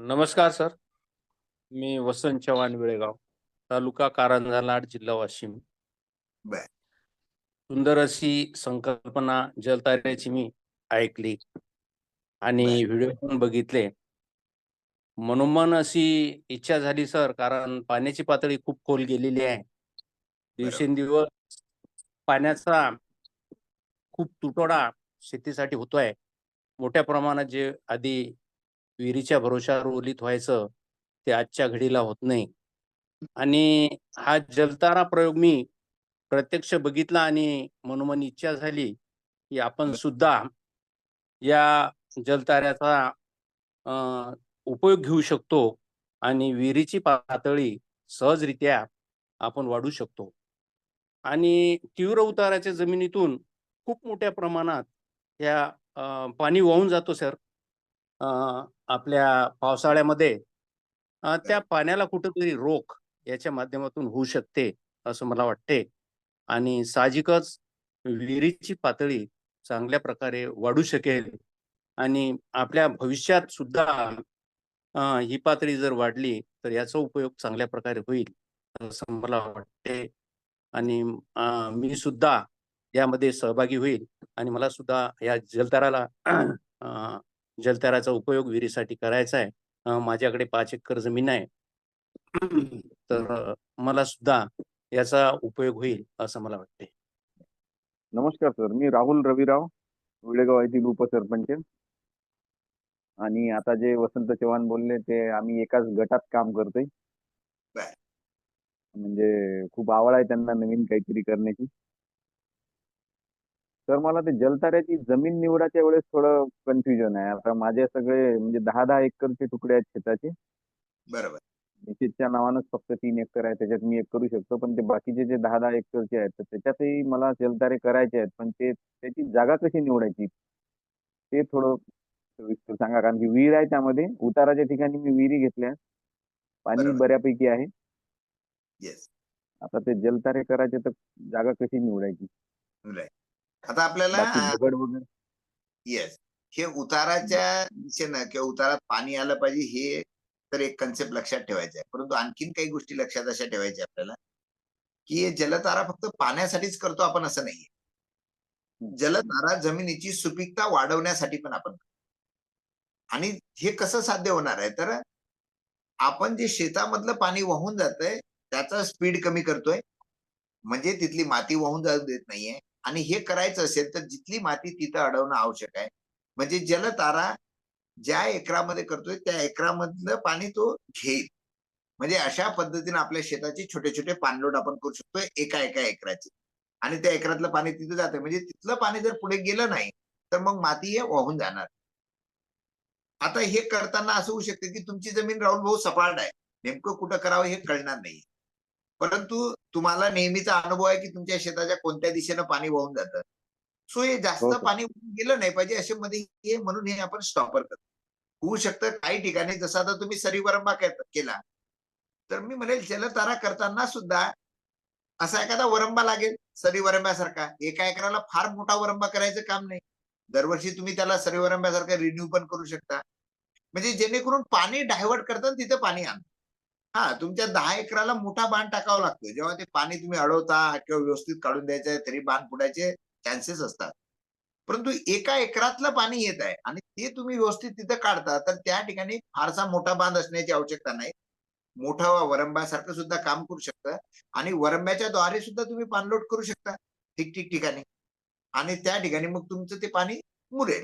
नमस्कार सर. मी वसंत चव्हाण वेळेगाव तालुका कारंजा लाड जिल्हा वाशिम. सुंदर अशी संकल्पना जलताऱ्याची मी ऐकली आणि. व्हिडिओ पण बघितले. मनोमन अशी इच्छा झाली सर कारण पाण्याची पातळी खूप खोल गेलेली आहे. दिवसेंदिवस पाण्याचा खूप तुटवडा शेतीसाठी होतोय. मोठ्या प्रमाणात जे आधी विहिरीच्या भरोशावर ओलीत व्हायचं ते आजच्या घडीला होत नाही. आणि हा जलतारा प्रयोग मी प्रत्यक्ष बघितला आणि मनोमन इच्छा झाली की आपण सुद्धा या जलताऱ्याचा अं, उपयोग घेऊ शकतो आणि विहिरीची पातळी सहजरित्या आपण वाढू शकतो. आणि तीव्र उताराच्या जमिनीतून खूप मोठ्या प्रमाणात या पाणी वाहून जातो सर. आपल्या पावसाळ्यामध्ये त्या पाण्याला कुठंतरी रोख याच्या माध्यमातून होऊ शकते असं मला वाटते. आणि साहजिकच विहिरीची पातळी चांगल्या प्रकारे वाढू शकेल. आणि आपल्या भविष्यात सुद्धा ही पातळी जर वाढली तर याचा उपयोग चांगल्या प्रकारे होईल असं मला वाटते. आणि मी सुद्धा यामध्ये सहभागी होईल. आणि मला सुद्धा या जलताराला जलताराचा उपयोग विहिरीसाठी करायचा आहे. माझ्याकडे पाच एकर जमीन आहे. तर मला सुद्धा याचा उपयोग होईल असं मला वाटते नमस्कार सर मी राहुल रविराव विळेगाव येथील उपसरपंच. आणि आता जे वसंत चव्हाण बोलले ते आम्ही एकाच गटात काम करतोय. म्हणजे खूप आवड आहे त्यांना नवीन काहीतरी करण्याची. तर मला ते जलताऱ्याची जमीन निवडाच्या वेळेस थोडं कन्फ्युजन आहे. आता माझे सगळे म्हणजे दहा दहा एकरचे तुकडे आहेत शेताचे. बरोबर. निश्चितच्या नावानंच फक्त तीन एकर आहे. त्याच्यात मी एक करू शकतो. पण ते बाकीचे जे दहा दहा एकरचे आहेत तर त्याच्यातही मला जलतारे करायचे आहेत. पण ते त्याची जागा कशी निवडायची? ते थोडं सविस्तर सांगा. कारण की विहीर आहे त्यामध्ये. उताराच्या ठिकाणी मी विहिरी घेतल्या. पाणी बरोबर. बऱ्यापैकी आहे. येस आता ते जलतारे करायचे तर जागा कशी निवडायची? आता आपल्याला येस हे उताराच्या दिशेनं किंवा उतारात पाणी आलं पाहिजे हे तर एक कन्सेप्ट लक्षात ठेवायचा आहे. परंतु आणखीन काही गोष्टी लक्षात अशा ठेवायच्या आपल्याला की जलतारा फक्त पाण्यासाठीच करतो आपण असं नाहीये. जलतारा जमिनीची सुपीकता वाढवण्यासाठी पण आपण करतो. आणि हे कसं साध्य होणार आहे? तर आपण जे शेतामधलं पाणी वाहून जातंय त्याचा स्पीड कमी करतोय. म्हणजे तिथली माती वाहून जाऊ देत नाहीये. आणि हे करायचं असेल तर जिथली माती तिथं अडवणं आवश्यक आहे. म्हणजे जलतारा ज्या एकरामध्ये करतोय त्या एकरामधलं पाणी तो घेईल. म्हणजे अशा पद्धतीने आपल्या शेताचे छोटे छोटे पाणलोट आपण करू शकतो एका एका एकराचे. आणि त्या एकरातलं पाणी तिथं जातं. म्हणजे तिथलं पाणी जर पुढे गेलं नाही तर मग माती हे वाहून जाणार. आता हे करताना असं होऊ शकते की तुमची जमीन राहुल भाऊ सपाट आहे. नेमकं कुठं करावं हे कळणार नाही. परंतु तुम्हाला नेहमीचा अनुभव आहे की तुमच्या शेताच्या कोणत्या दिशेनं पाणी वाहून जातं? सो हे जास्त हो, हो. पाणी वाहून गेलं नाही पाहिजे असे मध्ये म्हणून हे आपण स्टॉपर करतो. होऊ शकतं काही ठिकाणी जसं आता तुम्ही सरीवरंबा केला. तर मी म्हणेल जलतारा करताना सुद्धा असा एखादा वरंबा लागेल सरी वरंब्यासारखा एका एकराला फार मोठा वरंबा करायचं काम नाही. दरवर्षी तुम्ही त्याला सरी वरंब्यासारखा रिन्यू पण करू शकता. म्हणजे जेणेकरून पाणी डायव्हर्ट करताना तिथं पाणी आण हा तुमच्या दहा एकराला मोठा बांध टाकावा लागतो जेव्हा ते पाणी तुम्ही अडवता किंवा व्यवस्थित काढून द्यायचं तरी बांध फुटायचे चान्सेस असतात. परंतु एका एकरातलं पाणी येत आहे आणि ते तुम्ही व्यवस्थित तिथं काढता तर त्या ठिकाणी फारसा मोठा बांध असण्याची आवश्यकता नाही. मोठा वरंब्यासारखं सुद्धा काम करू शकतं आणि वरंब्याच्या द्वारे सुद्धा तुम्ही पाणलोट करू शकता ठिकठिक ठिकाणी आणि त्या ठिकाणी मग तुमचं ते पाणी मुरेल.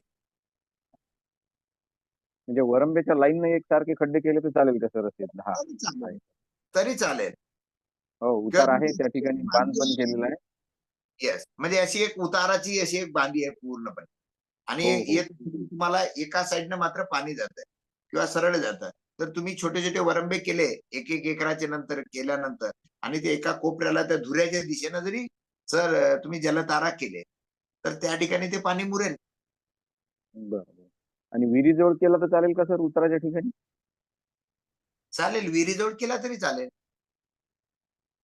म्हणजे वरंब्याच्या लाईन एक सारखे खड्डे केले तर चालेल का सर असे दहा तरी चालेल. तरी चालेल. हो उतार आहे त्या ठिकाणी बांध पण केलेला आहे. येस म्हणजे अशी एक उताराची अशी एक बांधी आहे पूर्णपणे. आणि हो, हो. तुम्हाला एका साईडनं मात्र पाणी जात किंवा सरळ जातं तर तुम्ही छोटे छोटे वरंबे केले एक एक एकराचे नंतर केल्यानंतर आणि ते एका कोपऱ्याला त्या धुऱ्याच्या दिशेनं जरी सर तुम्ही जलतारा केले तर त्या ठिकाणी ते पाणी मुरेल. बरं बरं. आणि विहिरीजवळ केला तर चालेल का सर उताराच्या ठिकाणी? चालेल. विहिरीजवळ केला तरी चालेल.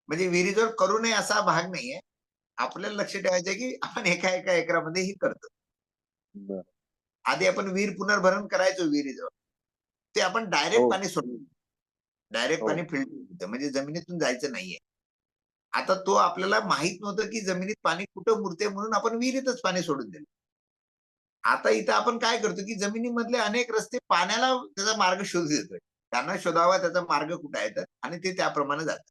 म्हणजे विहिरीजवळ करू नये असा भाग नाहीये. आपल्याला लक्ष ठेवायचं की आपण एका एका एकरामध्ये ही करतो. आधी आपण विहीर पुनर्भरण करायचो विहिरीजवळ. ते आपण डायरेक्ट हो. पाणी सोडलं डायरेक्ट हो. पाणी फिल्टर म्हणजे जमिनीतून जायचं नाहीये. आता तो आपल्याला माहीत नव्हतं की जमिनीत पाणी कुठं मुरते म्हणून आपण विहिरीतच पाणी सोडून दिलं. आता इथं आपण काय करतो की जमिनीमधले अनेक रस्ते पाण्याला त्याचा मार्ग शोधू देतोय. त्यांना शोधावा त्याचा मार्ग कुठे तर? आणि ते त्याप्रमाणे जातात.